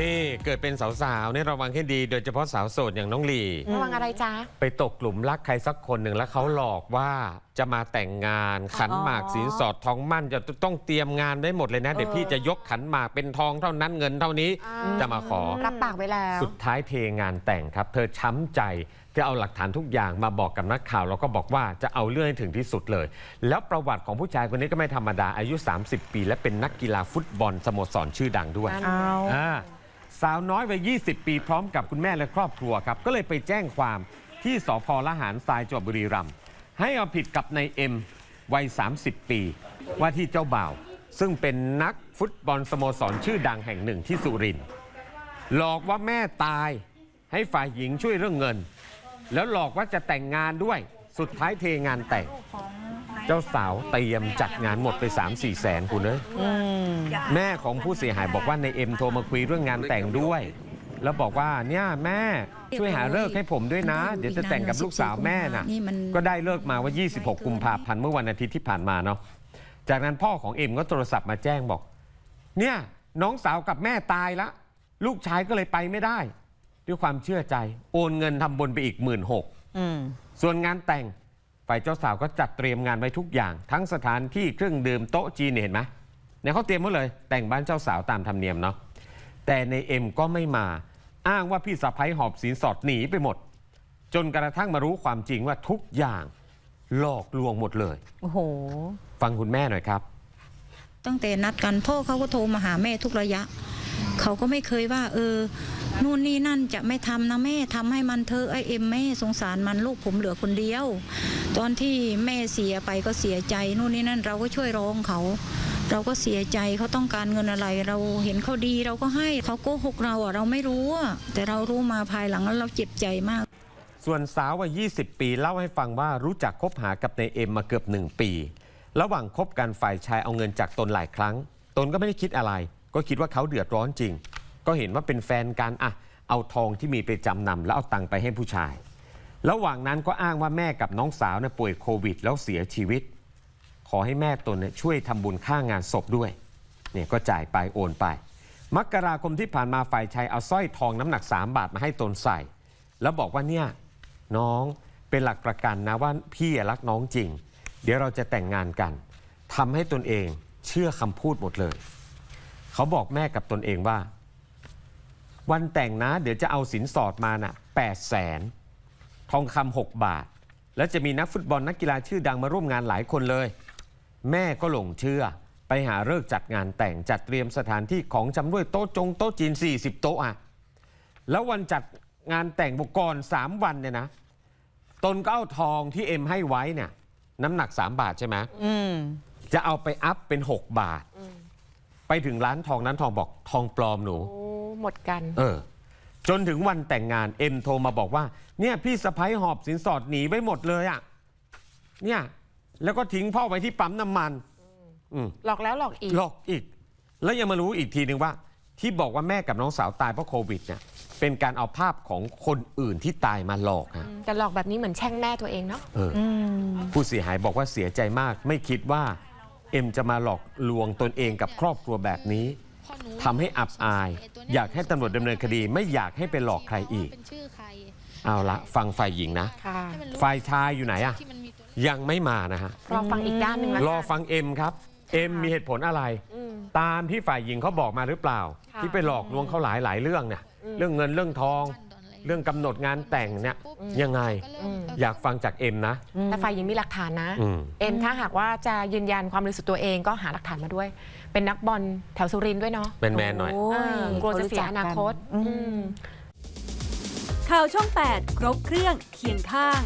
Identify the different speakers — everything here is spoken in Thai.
Speaker 1: นี่เกิดเป็นสาวๆเนี่ยระวังให้ดี โดยเฉพาะสาวโสดอย่างน้องลี
Speaker 2: ระวังอะไรจ๊ะ
Speaker 1: ไปตกกลุ่มรักใครสักคนหนึ่งแล้วเขาหลอกว่าจะมาแต่งงานขันหมากสินสอดทองมั่นจะต้องเตรียมงานได้หมดเลยนะ เดี๋ยวพี่จะยกขันหมากเป็นทองเท่านั้นเงินเท่านี้จะมาขอ
Speaker 2: รับปากไว้แล้ว
Speaker 1: สุดท้ายเทงานแต่งครับ เธอช้ำใจจะเอาหลักฐานทุกอย่างมาบอกกับนักข่าวแล้วก็บอกว่าจะเอาเรื่องให้ถึงที่สุดเลย แล้วประวัติของผู้ชายคนนี้ก็ไม่ธรรมดาอายุ 30 ปี และเป็นนักกีฬาฟุตบอลสโมสรชื่อดังด้วย
Speaker 2: เอา
Speaker 1: อ่า สาวน้อยวัย 20 ปีพร้อมกับคุณแม่และครอบครัวครับ ก็เลยไปแจ้งความที่สพละหารทรายจังหวัดบุรีรัมย์ให้เอาผิดกับนายเอ็มวัย 30 ปี ว่าที่เจ้าบ่าว ซึ่งเป็นนักฟุตบอลสโมสรชื่อดังแห่งหนึ่งที่สุรินทร์หลอกว่าแม่ตายให้ฝ่ายหญิงช่วยเรื่องเงิน แล้วหลอกว่าจะแต่งงานด้วยสุดท้ายเทงานแต่ง เจ้าสาวเตรียมจัดงานหมดไป 3-4 แสนคุณเอ้ยแม่ของผู้เสียหายบอกว่าในเอ็มโทรมาคุยเรื่องงานแต่งด้วย แล้วบอกว่าเนี่ยแม่ช่วยหาเลิกษ์ให้ผมด้วยนะ เดี๋ยวจะแต่งกับลูกสาวแม่น่ะ
Speaker 3: นี่มัน
Speaker 1: ก็ได้เลิกมาว่า 26 กุมภาพันธ์เมื่อวันอาทิตย์ที่ผ่านมาเนาะ จากนั้นพ่อของเอ็มก็โทรศัพท์มาแจ้งบอก เนี่ยน้องสาวกับแม่ตายละ ลูกชายก็เลยไปไม่ได้ ด้วยความเชื่อใจ โอนเงินทำบุญไปอีกหมื่นหก
Speaker 2: อืม
Speaker 1: ส่วนงานแต่ง ฝ่ายเจ้าสาวก็จัดเตรียมงานไว้ทุกอย่าง ทั้งสถานที่เครื่องดื่มโต๊ะจีนเนี่ยเห็นไหมเนี่ยเขาเตรียมไว้เลย แต่งบ้านเจ้าสาวตามธรรมเนียมเนาะแต่ในเอ็มก็ไม่มาอ้างว่าพี่สะพ้ยหอบสินสอดหนีไปหมด จนกระทั่งมารู้ความจริงว่าทุกอย่างหลอกลวงหมดเลย
Speaker 2: โอ้โห
Speaker 1: ฟังคุณแม่หน่อยครับ
Speaker 3: ตั้งแต่นัดกันพ่อเขาก็โทรมาหาแม่ทุกระยะ เขาก็ไม่เคยว่า เออ นู่นนี่นั่นจะไม่ทำนะแม่ทำให้มันเธอไอเอ็มแม่สงสารมันลูกผมเหลือคนเดียว ตอนที่แม่เสียไปก็เสียใจนู่นนี่นั่นเราก็ช่วยร้องเขา เราก็เสียใจเขาต้องการเงินอะไร เราเห็นเขาดีเราก็ให้เขาโกหกเราอะเราไม่รู้อะแต่เรารู้มาภายหลังแล้วเราเจ็บใจมาก
Speaker 1: ส่วนสาววัย 20 ปีเล่าให้ฟังว่ารู้จักคบหากับนายเอ็มมาเกือบหนึ่งปี ระหว่างคบกันฝ่ายชายเอาเงินจากตนหลายครั้ง ตนก็ไม่ได้คิดอะไร ก็คิดว่าเขาเดือดร้อนจริง ก็เห็นว่าเป็นแฟนกันอะเอาทองที่มีไปจำนำแล้วเอาตังค์ไปให้ผู้ชาย ระหว่างนั้นก็อ้างว่าแม่กับน้องสาวเนี่ยป่วยโควิด แล้วเสียชีวิต ขอให้แม่ตนเนี่ยช่วยทำบุญค่างานศพด้วยเนี่ยก็จ่ายไปโอนไป มกราคมที่ผ่านมาฝ่ายชายเอาสร้อยทองน้ำหนัก 3 บาทมาให้ตนใส่ แล้วบอกว่าเนี่ยน้องเป็นหลักประกันนะว่าพี่รักน้องจริง เดี๋ยวเราจะแต่งงานกันทำให้ตนเองเชื่อคำพูดหมดเลย เขาบอกแม่กับตนเองว่า วันแต่งนะ เดี๋ยวจะเอาสินสอดมาน่ะแปดแสนทองคำหกบาท แล้วจะมีนักฟุตบอลนักกีฬาชื่อดังมาร่วมงานหลายคนเลย แม่ก็หลงเชื่อ ไปหาเลิกษ์จัดงานแต่งจัดเตรียมสถานที่ของจำด้วยโต๊ะจงโต๊ะจีน 40 โต๊ะอะแล้ววันจัดงานแต่งบุกก่อน3วันเนี่ยนะ ตนก็เอาทองที่เอ็มให้ไว้เนี่ยน้ำหนัก 3 บาทใช่ไหม
Speaker 2: อืม
Speaker 1: จะเอาไปอัพเป็น 6 บาท ไปถึงร้านทองนั้นทองบอกทองปลอมหนู
Speaker 2: โอ้ หมดกัน
Speaker 1: เออ จนถึงวันแต่งงานเอ็มโทรมาบอกว่า เนี่ยพี่สะพ้ยหอบสินสอดหนีไปหมดเลยอะ่ะ เนี่ย แล้วก็ทิ้งพ่อไว้ที่ปั๊มน้ำมัน อืม
Speaker 2: หลอกแล้วหลอกอีก
Speaker 1: หลอกอีก แล้วยังมารู้อีกทีหนึ่งว่า ที่บอกว่าแม่กับน้องสาวตายเพราะโควิดเนี่ยเป็นการเอาภาพของคนอื่นที่ตายมาหลอกฮะ
Speaker 2: แต่หลอกแบบนี้เหมือนแช่งแม่ตัวเองเนาะ
Speaker 1: เอออผู้เสียหายบอกว่าเสียใจมาก ไม่คิดว่า เอ็มจะมาหลอกลวงตนเองกับครอบครัวแบบนี้ ทำให้อับอาย อยากให้ตำรวจดำเนินคดี ไม่อยากให้ไปหลอกใครอีก
Speaker 4: เป็นชื่อใคร
Speaker 1: เอาละฟังฝ่ายหญิงนะ
Speaker 2: ค่ะ
Speaker 4: ให้มันรู้
Speaker 1: ฝ่ายชายอยู่ไหนอะ
Speaker 4: ที่มันมีตัว
Speaker 1: ยังไม่มานะฮะ
Speaker 2: รอฟังอีกด้านหนึ่งแล้ว
Speaker 1: รอฟังเอ็มครับ เอ็มมีเหตุผลอะไร
Speaker 2: อืม
Speaker 1: ตามที่ฝ่ายหญิงเขาบอกมาหรือเปล่า
Speaker 2: ค่ะ
Speaker 1: ที่ไปหลอกลวงเขาหลายหลายเรื่องเนี่ยเรื่องเงินเรื่องทอง
Speaker 4: ขั้นตอนอะไร
Speaker 1: เรื่องกำหนดงานแต่งเนี่ยยังไง
Speaker 4: ก็เริ่ม
Speaker 1: อยากฟังจากเอ็มนะ
Speaker 2: แต่ฝ่ายหญิงมีหลักฐานนะ
Speaker 1: อืม
Speaker 2: เอ็มถ้าหากว่าจะยืนยันความบริสุทธิ์ตัวเองก็หาหลักฐานมาด้วย เป็นนักบอลแถวสุรินทร์ด้วยเนาะ
Speaker 1: แมนๆหน่อย
Speaker 2: เออกลัวจะเสียอนาคตอืม
Speaker 5: ข่าวช่อง 8 ครบเครื่องเคียงข้าง